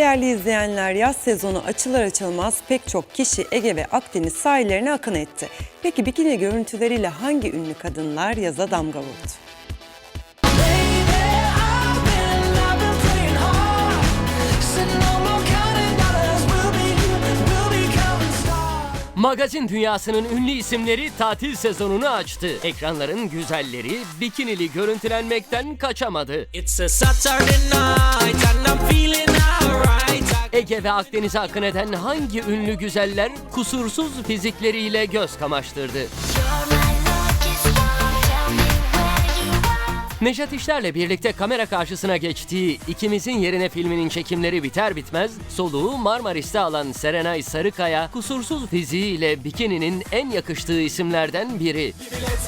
Değerli izleyenler yaz sezonu açılır açılmaz pek çok kişi Ege ve Akdeniz sahillerine akın etti. Peki bikini görüntüleriyle hangi ünlü kadınlar yaza damga vurdu? Magazin dünyasının ünlü isimleri tatil sezonunu açtı. Ekranların güzelleri bikinili görüntülenmekten kaçamadı. It's a Saturday night and I'm feeling Ege ve Akdeniz'e akın eden hangi ünlü güzeller kusursuz fizikleriyle göz kamaştırdı? Nejat İşler'le birlikte kamera karşısına geçtiği İkimizin Yerine filminin çekimleri biter bitmez soluğu Marmaris'te alan Serenay Sarıkaya kusursuz fiziğiyle bikininin en yakıştığı isimlerden biri. Bilet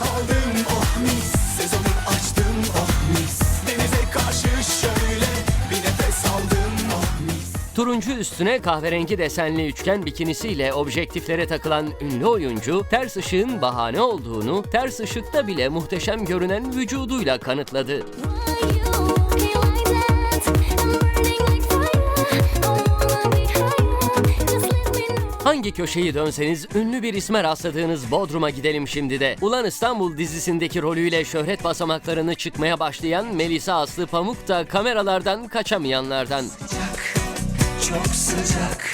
Turuncu üstüne kahverengi desenli üçgen bikinisiyle objektiflere takılan ünlü oyuncu, ters ışığın bahane olduğunu, ters ışıkta bile muhteşem görünen vücuduyla kanıtladı. Hangi köşeyi dönseniz ünlü bir isme rastladığınız Bodrum'a gidelim şimdi de. Ulan İstanbul dizisindeki rolüyle şöhret basamaklarını çıkmaya başlayan Melisa Aslı Pamuk da kameralardan kaçamayanlardan. Sıcak çok sıcak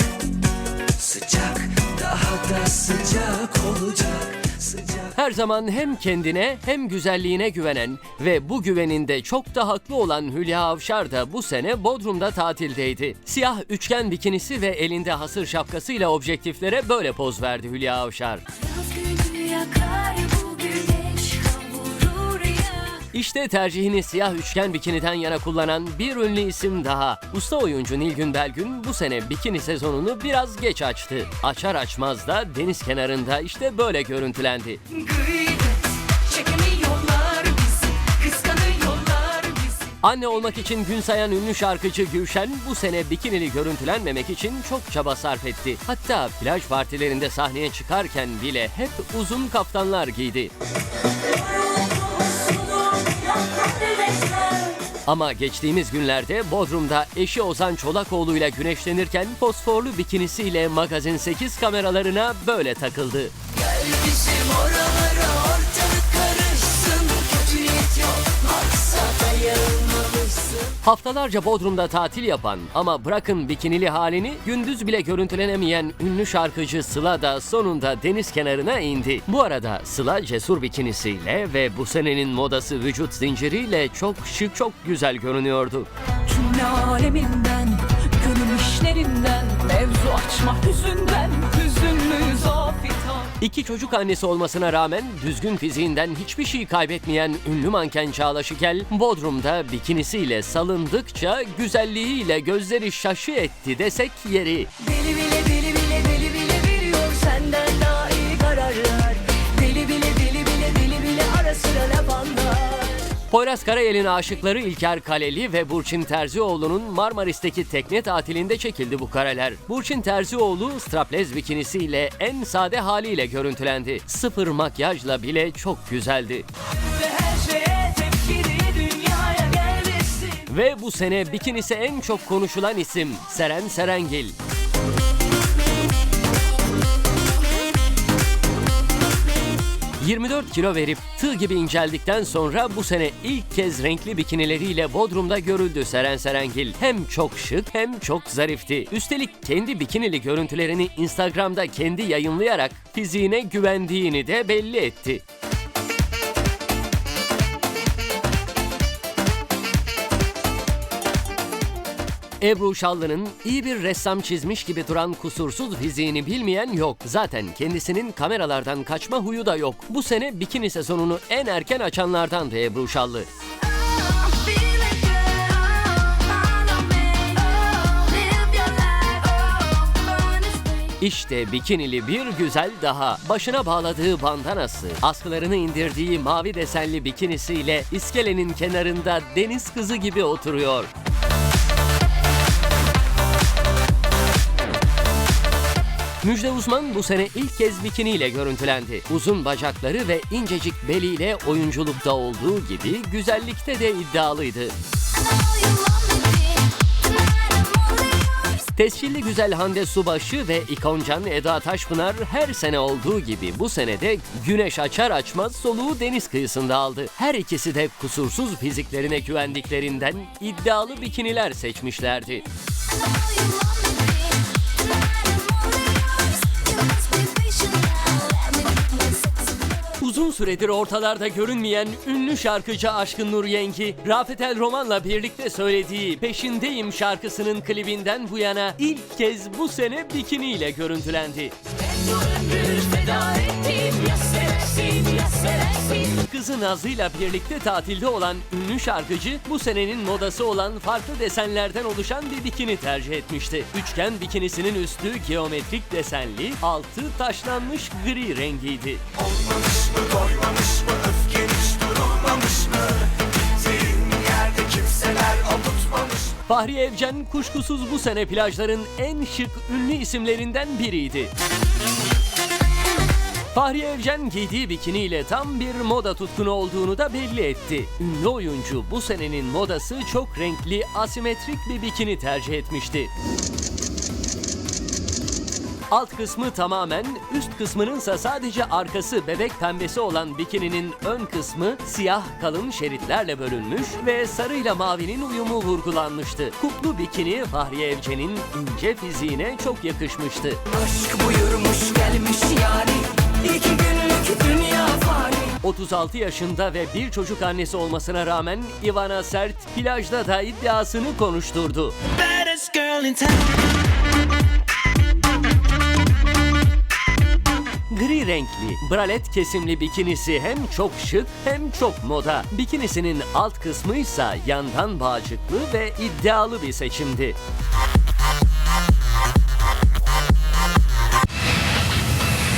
Sıcak daha da sıcak olacak Sıcak Her zaman hem kendine hem güzelliğine güvenen ve bu güveninde çok da haklı olan Hülya Avşar da bu sene Bodrum'da tatildeydi. Siyah üçgen bikinisi ve elinde hasır şapkasıyla objektiflere böyle poz verdi Hülya Avşar. İşte tercihini siyah üçgen bikiniden yana kullanan bir ünlü isim daha. Usta oyuncu Nilgün Belgün bu sene bikini sezonunu biraz geç açtı. Açar açmaz da deniz kenarında işte böyle görüntülendi. Anne olmak için gün sayan ünlü şarkıcı Gülşen bu sene bikinili görüntülenmemek için çok çaba sarf etti. Hatta plaj partilerinde sahneye çıkarken bile hep uzun kaftanlar giydi. Ama geçtiğimiz günlerde Bodrum'da eşi Ozan Çolakoğlu ile güneşlenirken fosforlu bikinisiyle Magazin 8 kameralarına böyle takıldı. Oralara Haftalarca Bodrum'da tatil yapan ama bırakın bikinili halini gündüz bile görüntülenemeyen ünlü şarkıcı Sıla da sonunda deniz kenarına indi. Bu arada Sıla cesur bikinisiyle ve bu senenin modası vücut zinciriyle çok şık çok güzel görünüyordu. Cümle aleminden, gönül işlerinden, mevzu açma hüzünden, zafitan. İki çocuk annesi olmasına rağmen düzgün fiziğinden hiçbir şey kaybetmeyen ünlü manken Çağla Şikel, Bodrum'da bikinisiyle salındıkça güzelliğiyle gözleri şaşı etti desek yeri. Deli bile deli Poyraz Karayel'in aşıkları İlker Kaleli ve Burçin Terzioğlu'nun Marmaris'teki tekne tatilinde çekildi bu kareler. Burçin Terzioğlu straplez bikinisiyle en sade haliyle görüntülendi. Sıfır makyajla bile çok güzeldi. Ve bu sene bikinisi en çok konuşulan isim Seren Serengil. ...24 kilo verip tığ gibi inceldikten sonra bu sene ilk kez renkli bikinileriyle Bodrum'da görüldü Seren Serengil. Hem çok şık hem çok zarifti. Üstelik kendi bikinili görüntülerini Instagram'da kendi yayınlayarak fiziğine güvendiğini de belli etti. Ebru Şallı'nın iyi bir ressam çizmiş gibi duran kusursuz fiziğini bilmeyen yok. Zaten kendisinin kameralardan kaçma huyu da yok. Bu sene bikini sezonunu en erken açanlardan da Ebru Şallı. İşte bikinili bir güzel daha. Başına bağladığı bandanası, askılarını indirdiği mavi desenli bikinisiyle iskelenin kenarında deniz kızı gibi oturuyor. Müjde Uzman bu sene ilk kez bikiniyle görüntülendi. Uzun bacakları ve incecik beliyle oyunculukta olduğu gibi güzellikte de iddialıydı. Tescilli güzel Hande Subaşı ve ikoncan Eda Taşpınar her sene olduğu gibi bu senede güneş açar açmaz soluğu deniz kıyısında aldı. Her ikisi de kusursuz fiziklerine güvendiklerinden iddialı bikiniler seçmişlerdi. Uzun süredir ortalarda görünmeyen ünlü şarkıcı Aşkın Nur Yengi, Rafet El Roman'la birlikte söylediği Peşindeyim şarkısının klibinden bu yana ilk kez bu sene bikiniyle görüntülendi. Kızı Nazlı'yla birlikte tatilde olan ünlü şarkıcı bu senenin modası olan farklı desenlerden oluşan bir bikini tercih etmişti. Üçgen bikinisinin üstü geometrik desenli, altı taşlanmış gri rengiydi. Olmamış mı doymamış mı öfken hiç durulmamış mı Gittiğin yerde kimseler avutmamış Fahri Evcen kuşkusuz bu sene plajların en şık ünlü isimlerinden biriydi. Fahri Evcen giydiği bikiniyle tam bir moda tutkunu olduğunu da belli etti. Ünlü oyuncu bu senenin modası çok renkli, asimetrik bir bikini tercih etmişti. Alt kısmı tamamen, üst kısmınınsa sadece arkası bebek pembesi olan bikininin ön kısmı siyah kalın şeritlerle bölünmüş ve sarıyla mavinin uyumu vurgulanmıştı. Kuplu bikini Fahriye Evcen'in ince fiziğine çok yakışmıştı. Aşk buyurmuş gelmiş yani İki günlük dünya fani 36 yaşında ve bir çocuk annesi olmasına rağmen Ivana Sert plajda da iddiasını konuşturdu. Baddest girl in town. Gri renkli, bralet kesimli bikinisi hem çok şık hem çok moda. Bikinisinin alt kısmı ise yandan bağcıklı ve iddialı bir seçimdi.